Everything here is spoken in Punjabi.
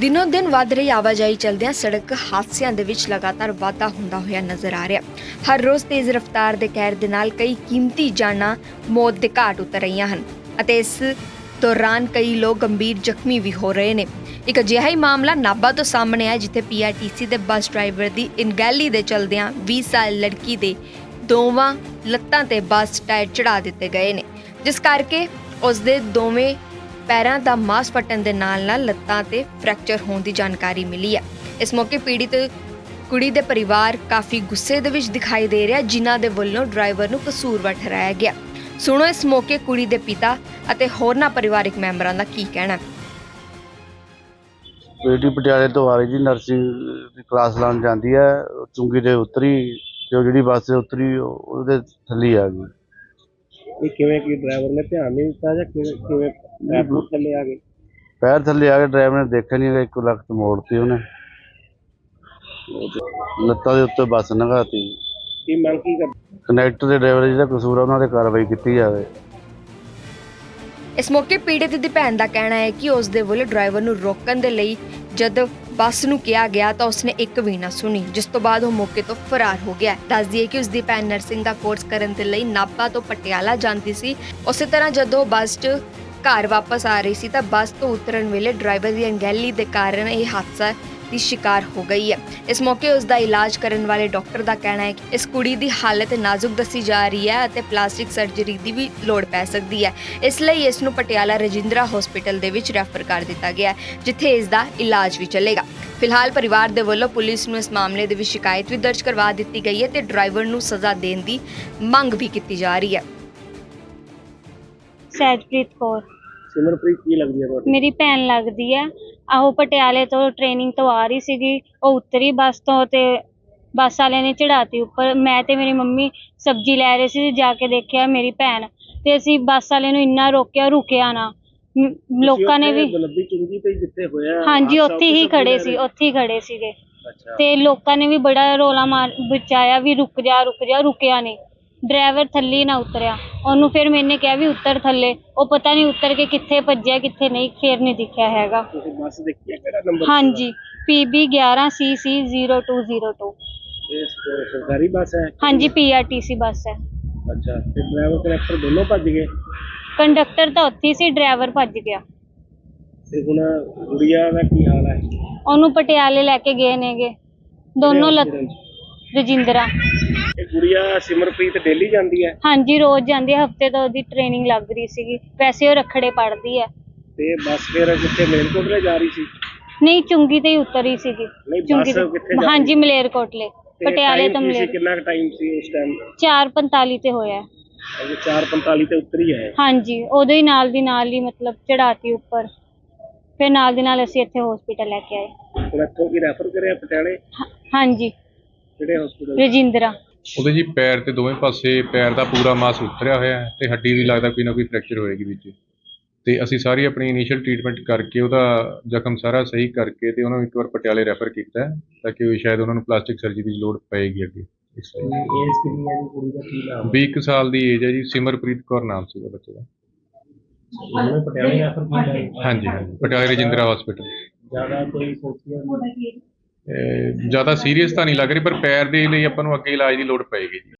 ਦਿਨੋ ਦਿਨ ਵੱਧ ਰਹੀ ਆਵਾਜਾਈ ਚਲਦਿਆਂ ਸੜਕ ਹਾਦਸਿਆਂ ਦੇ ਵਿੱਚ ਲਗਾਤਾਰ ਵਾਧਾ ਹੁੰਦਾ ਹੋਇਆ ਨਜ਼ਰ ਆ ਰਿਹਾ। ਹਰ ਰੋਜ਼ ਤੇਜ਼ ਰਫ਼ਤਾਰ ਦੇ ਕਹਿਰ ਦੇ ਨਾਲ ਕਈ ਕੀਮਤੀ ਜਾਨਾਂ ਮੌਤ ਦੇ ਘਾਟ ਉਤਰ ਰਹੀਆਂ ਹਨ ਅਤੇ ਇਸ ਦੌਰਾਨ ਕਈ ਲੋਕ ਗੰਭੀਰ ਜ਼ਖਮੀ ਵੀ ਹੋ ਰਹੇ ਨੇ। ਇੱਕ ਅਜਿਹਾ ਹੀ ਮਾਮਲਾ ਨਾਭਾ ਤੋਂ ਸਾਹਮਣੇ ਆਇਆ ਜਿੱਥੇ ਪੀਆਰਟੀਸੀ ਦੇ ਬੱਸ ਡਰਾਈਵਰ ਦੀ ਇਨਗੈਲੀ ਦੇ ਚਲਦਿਆਂ 20 ਸਾਲ ਲੜਕੀ ਦੇ ਦੋਵਾਂ ਲੱਤਾਂ ਤੇ ਬੱਸ ਟਾਇਰ ਚੜਾ ਦਿੱਤੇ ਗਏ ਨੇ, ਜਿਸ ਕਰਕੇ ਉਸ ਦੇ ਦੋਵੇਂ ਪੈਰਾਂ ਦਾ ਮਾਸ ਫਟਣ ਦੇ ਨਾਲ ਨਾਲ ਲੱਤਾਂ ਤੇ ਫ੍ਰੈਕਚਰ ਹੋਣ ਦੀ ਜਾਣਕਾਰੀ ਮਿਲੀ ਹੈ। ਇਸ ਮੌਕੇ ਪੀੜਿਤ ਕੁੜੀ ਦੇ ਪਰਿਵਾਰ ਕਾਫੀ ਗੁੱਸੇ ਦੇ ਵਿੱਚ ਦਿਖਾਈ ਦੇ ਰਿਹਾ ਜਿਨ੍ਹਾਂ ਦੇ ਵੱਲੋਂ ਡਰਾਈਵਰ ਨੂੰ ਕਸੂਰਵਾਰ ਠਹਿਰਾਇਆ ਗਿਆ। ਸੁਣੋ ਇਸ ਮੌਕੇ ਕੁੜੀ ਦੇ ਪਿਤਾ ਅਤੇ ਹੋਰਨਾਂ ਪਰਿਵਾਰਕ ਮੈਂਬਰਾਂ ਦਾ ਕੀ ਕਹਿਣਾ ਬੇਟੀ ਪਟਿਆਲੇ ਤੋਂ ਆ ਰਹੀ ਜੀ ਨਰਸਿੰਗ ਦੀ ਕਲਾਸ ਲਾਉਣ ਜਾਂਦੀ ਹੈ। ਚੁੰਗੀ ਤੇ ਉਤਰੀ ਉਹ ਜਿਹੜੀ ਬੱਸ ਤੇ ਉਤਰੀ ਉਹ- ਉਹਦੇ ਥੱਲੇ ਆ ਗਈ। ਇਹ ਕਿਵੇਂ ਕੀ ਡਰਾਈਵਰ ਨੇ ਧਿਆਨ ਨਹੀਂ ਦਿੱਤਾ ਜਾਂ ਕਿਵੇਂ ਕਿਵੇਂ ਪੈਰ ਥੱਲੇ ਆ ਗਏ। ਪੈਰ ਥੱਲੇ ਆ ਕੇ ਡਰਾਈਵਰ ਨੇ ਦੇਖਿਆ ਨਹੀਂ ਇੱਕ ਲੱਖ ਤੋਂ ਮੋੜਤੀ ਉਹਨੇ। ਲੱਤਾਂ ਦੇ ਉੱਤੇ ਬੱਸ ਲੰਘਾਤੀ। ਕੀ ਮੰਗ ਕੀ ਕਰ ਕਨੈਕਟਰ ਦੇ ਡਰਾਈਵਰ ਜਿਹੜਾ ਕਸੂਰ ਆ ਉਹਨਾਂ ਤੇ ਕਾਰਵਾਈ ਕੀਤੀ ਜਾਵੇ। ਇਸ ਮੌਕੇ ਪੀੜਿਤ ਦੀ ਭੈਣ ਦਾ ਕਹਿਣਾ ਹੈ ਕਿ ਉਸ ਦੇ ਵੱਲੋਂ ਡਰਾਈਵਰ ਨੂੰ ਰੋਕਣ ਦੇ ਲਈ ਜਦ ਬੱਸ ਨੂੰ ਕਿਹਾ ਗਿਆ ਤਾਂ ਉਸਨੇ ਇੱਕ ਵੀ ਨਾ ਸੁਣੀ ਜਿਸ ਤੋਂ ਬਾਅਦ ਉਹ ਮੌਕੇ ਤੋਂ ਫਰਾਰ ਹੋ ਗਿਆ। ਦੱਸ ਦਈਏ ਕਿ ਉਸ ਦੀ ਭੈਣ ਨਰਸਿੰਗ ਦਾ ਕੋਰਸ ਕਰਨ ਦੇ ਲਈ ਨਾਭਾ ਤੋਂ ਪਟਿਆਲਾ ਜਾਂਦੀ ਸੀ। ਉਸੇ ਤਰ੍ਹਾਂ ਜਦੋਂ ਬੱਸ 'ਚ ਘਰ ਵਾਪਸ ਆ ਰਹੀ ਸੀ ਤਾਂ ਬੱਸ ਤੋਂ ਉਤਰਨ ਵੇਲੇ ਡਰਾਈਵਰ ਦੀ ਅਣਗਹਿਲੀ ਦੇ ਕਾਰਨ ਇਹ ਹਾਦਸਾ ਦੀ ਸ਼ਿਕਾਰ ਹੋ ਗਈ ਹੈ। ਇਸ ਮੌਕੇ ਉਸ ਦਾ ਇਲਾਜ ਕਰਨ ਵਾਲੇ ਡਾਕਟਰ ਦਾ ਕਹਿਣਾ ਹੈ ਕਿ ਇਸ ਕੁੜੀ ਦੀ ਹਾਲਤ ਨਾਜ਼ੁਕ ਦੱਸੀ ਜਾ ਰਹੀ ਹੈ ਅਤੇ ਪਲਾਸਟਿਕ ਸਰਜਰੀ ਦੀ ਵੀ ਲੋੜ ਪੈ ਸਕਦੀ ਹੈ। ਇਸ ਲਈ ਇਸ ਨੂੰ ਪਟਿਆਲਾ ਰਜਿੰਦਰਾ ਹਸਪੀਟਲ ਦੇ ਵਿੱਚ ਰੈਫਰ ਕਰ ਦਿੱਤਾ ਗਿਆ ਹੈ, ਜਿੱਥੇ ਇਸ ਦਾ ਇਲਾਜ ਵੀ ਚੱਲੇਗਾ। ਫਿਲਹਾਲ ਪਰਿਵਾਰ ਦੇ ਵੱਲੋਂ ਪੁਲਿਸ ਨੂੰ ਇਸ ਮਾਮਲੇ ਦੇ ਵਿੱਚ ਸ਼ਿਕਾਇਤ ਵੀ ਦਰਜ ਕਰਵਾ ਦਿੱਤੀ ਗਈ ਹੈ ਤੇ ਡਰਾਈਵਰ ਨੂੰ ਸਜ਼ਾ ਦੇਣ ਦੀ ਮੰਗ ਵੀ ਕੀਤੀ ਜਾ ਰਹੀ ਹੈ। ਸਹਿਜਪ੍ਰੀਤ ਕੌਰ। ਸਿਮਰਪ੍ਰੀਤ ਕੀ ਲੱਗਦੀ ਹੈ ਤੁਹਾਡੀ? ਮੇਰੀ ਭੈਣ ਲੱਗਦੀ ਹੈ। ਆਹੋ ਪਟਿਆਲੇ ਤੋਂ ਟ੍ਰੇਨਿੰਗ ਤੋਂ ਆ ਰਹੀ ਸੀਗੀ। ਉਹ ਉਤਰੀ ਬੱਸ ਤੋਂ ਤੇ ਬੱਸ ਵਾਲਿਆਂ ਨੇ ਚੜਾਤੀ ਉੱਪਰ। ਮੈਂ ਤੇ ਮੇਰੀ ਮੰਮੀ ਸਬਜ਼ੀ ਲੈ ਰਹੇ ਸੀ ਜਾ ਕੇ ਦੇਖਿਆ ਮੇਰੀ ਭੈਣ। ਤੇ ਅਸੀਂ ਬੱਸ ਵਾਲੇ ਨੂੰ ਇੰਨਾ ਰੋਕਿਆ ਰੁਕਿਆ ਨਾ। ਮ- ਲੋਕਾਂ ਨੇ ਵੀ ਬਲੱਦੀ ਚੁੰਗੀ ਤੇ ਜਿੱਥੇ ਹੋਇਆ ਹਾਂਜੀ ਹਾਦਸਾ, ਉੱਥੇ ਹੀ ਖੜੇ ਸੀ। ਉੱਥੇ ਹੀ ਖੜੇ ਸੀਗੇ। ਅੱਛਾ। ਤੇ ਲੋਕਾਂ ਨੇ ਵੀ ਬੜਾ ਰੋਲਾ ਮਾਰ ਬਚਾਇਆ ਵੀ ਰੁਕ ਜਾ ਰੁਕ ਜਾ ਰੁਕਿਆ ਨਹੀਂ ਡਰਾਈਵਰ ਥੱਲੇ ਨਾ ਉਤਰਿਆ। ਉਹਨੂੰ ਫਿਰ ਮੈਨੇ ਕਿਹਾ ਵੀ ਉੱਤਰ ਥੱਲੇ। ਉਹ ਪਤਾ ਨਹੀਂ ਉਤਰ ਕੇ ਕਿੱਥੇ ਭੱਜਿਆ ਕਿੱਥੇ ਨਹੀਂ ਫਿਰ ਨਹੀਂ ਦਿਖਿਆ ਹੈਗਾ। ਤੁਸੀਂ ਬੱਸ ਦੇਖੀ ਹੈ ਕਿਹੜਾ ਨੰਬਰ? ਹਾਂਜੀ PB 11CC 0202 ਇਹ ਸ- ਸਰਕਾਰੀ ਬੱਸ ਹੈ? ਹਾਂਜੀ ਬੱਸ ਹੈ। ਅੱਛਾ ਤੇ ਡਰਾਈਵਰ ਕਨੈਕਟਰ ਦੋਨੋਂ ਭੱਜ ਗਏ? ਕੰਡਕਟਰ ਤਾਂ ਉੱਥੇ ਹੀ ਸੀ ਡਰਾਈਵਰ ਭੱਜ ਗਿਆ। ਤੇ ਹੁਣ ਗੁੜੀਆ ਦਾ ਕੀ ਹਾਲ ਹੈ? ਉਹਨੂੰ ਪਟਿਆਲੇ ਲੈ ਕੇ ਗਏ ਨੇਗੇ। ਦੋਨੋਂ ਲੱਤ ਰਜਿੰਦਰਾ। ਇਹ ਗੁੜੀਆ ਸਿਮਰਪ੍ਰੀਤ ਡੇਲੀ ਜਾਂਦੀ ਹੈ? ਹਾਂਜੀ ਰੋਜ਼ ਜਾਂਦੀ ਹੈ। ਹਫ਼ਤੇ ਤੋਂ ਉਹਦੀ ਟ੍ਰੇਨਿੰਗ ਲੱਗ ਰਹੀ ਸੀਗੀ। ਵੈਸੇ ਉਹ ਰਖੜੇ ਪੜਦੀ ਹੈ। ਤੇ ਬੱਸ ਫਿਰ ਕਿੱਥੇ ਮੇਲਕੋਟਲੇ ਜਾ ਰਹੀ ਸੀ? ਨਹੀਂ ਚੁੰਗੀ ਤੇ ਹੀ ਉਤਰੀ ਸੀਗੀ। ਨਹੀਂ ਚੁੰਗੀ ਬੱਸ ਕਿੱਥੇ ਜਾ ਹਾਂਜੀ ਮਲੇਰਕੋਟਲੇ। ਤੇ ਪਟਿਆਲੇ time ਤੋਂ ਕੀ ਸੀ, ਮਲੇਰ ਕਿੰਨਾ ਟਾਈਮ ਸੀ ਉਸ ਟਾਈਮ 4:45 ਤੇ ਹੋਇਆ ਅਜੇ 4:45 ਤੇ ਉਤਰੀ ਹੈ। ਹਾਂਜੀ ਉਦੋਂ ਹੀ ਨਾਲ ਦੀ ਨਾਲ ਹੀ ਮਤਲਬ ਚੜਾਤੀ ਉੱਪਰ। ਫਿਰ ਨਾਲ ਦੀ ਨਾਲ ਅਸੀਂ ਇੱਥੇ ਹਸਪੀਟਲ ਲੈ ਕੇ ਆਏ। ਹੁਣ ਇੱਥੋਂ ਕੀ ਰੈਫਰ ਕਰਿਆ ਪਟਿਆਲੇ? ਹਾਂ- ਹਾਂਜੀ। ਕਿਹੜੇ ਹਸਪੀਟਲ ਰਜਿੰਦਰਾ। ਉਹਦੇ ਜੀ ਪੈਰ ਤੇ ਦੋਵੇਂ ਪਾਸੇ ਪੈਰ ਦਾ ਪੂਰਾ ਮਾਸ ਉਤਰਿਆ ਹੋਇਆ ਹੈ ਤੇ ਹੱਡੀ ਵੀ ਲੱਗਦਾ ਕੋਈ ਨਾ ਕੋਈ ਫ੍ਰੈਕਚਰ ਹੋਏਗੀ ਵਿੱਚ। ਤੇ ਅਸੀਂ ਸਾਰੀ ਆਪਣੀ ਇਨੀਸ਼ੀਅਲ ਟ੍ਰੀਟਮੈਂਟ ਕਰਕੇ ਉਹਦਾ ਜ਼ਖਮ ਸਾਰਾ ਸਹੀ ਕਰਕੇ ਤੇ ਉਹਨਾਂ ਨੂੰ ਇੱਕ ਵਾਰ ਪਟਿਆਲੇ ਰੈਫਰ ਕੀਤਾ ਹੈ ਤਾਂ ਕਿ ਉਹ ਸ਼ਾਇਦ ਉਹਨਾਂ ਨੂੰ ਪਲਾਸਟਿਕ ਸਰਜਰੀ ਦੀ ਲੋੜ ਪਏਗੀ ਅੱਗੇ। ਇਸ ਲਈ ਏਜ ਕਿੰਨੀ ਹੈ ਜੀ ਕੁੜੀ ਦਾ ਕੀ ਨਾਮ 20 ਕੁ ਸਾਲ ਦੀ ਏਜ ਹੈ ਜੀ ਸਿਮਰਪ੍ਰੀਤ ਕੌਰ ਨਾਮ ਸੀਗਾ ਬੱਚੇ ਦਾ। ਉਹਨੇ ਪਟਿਆਲੇ ਰੈਫਰ ਕੀਤਾ ਹੈ? ਹਾਂਜੀ ਹਾਂਜੀ ਪਟਿਆਲੇ ਰਜਿੰਦਰਾ ਹਸਪੀਟਲ ਜ਼ਿਆਦਾ ਕੋਈ ਸੋਚਿਆ ਜ਼ਿਆਦਾ ਸੀਰੀਅਸ ਤਾਂ ਨਹੀਂ ਲੱਗ ਰਹੀ, ਪਰ ਪੈਰ ਦੇ ਲਈ ਆਪਾਂ ਨੂੰ ਅੱਗੇ ਇਲਾਜ ਦੀ ਲੋੜ ਪਏਗੀ ਜੀ।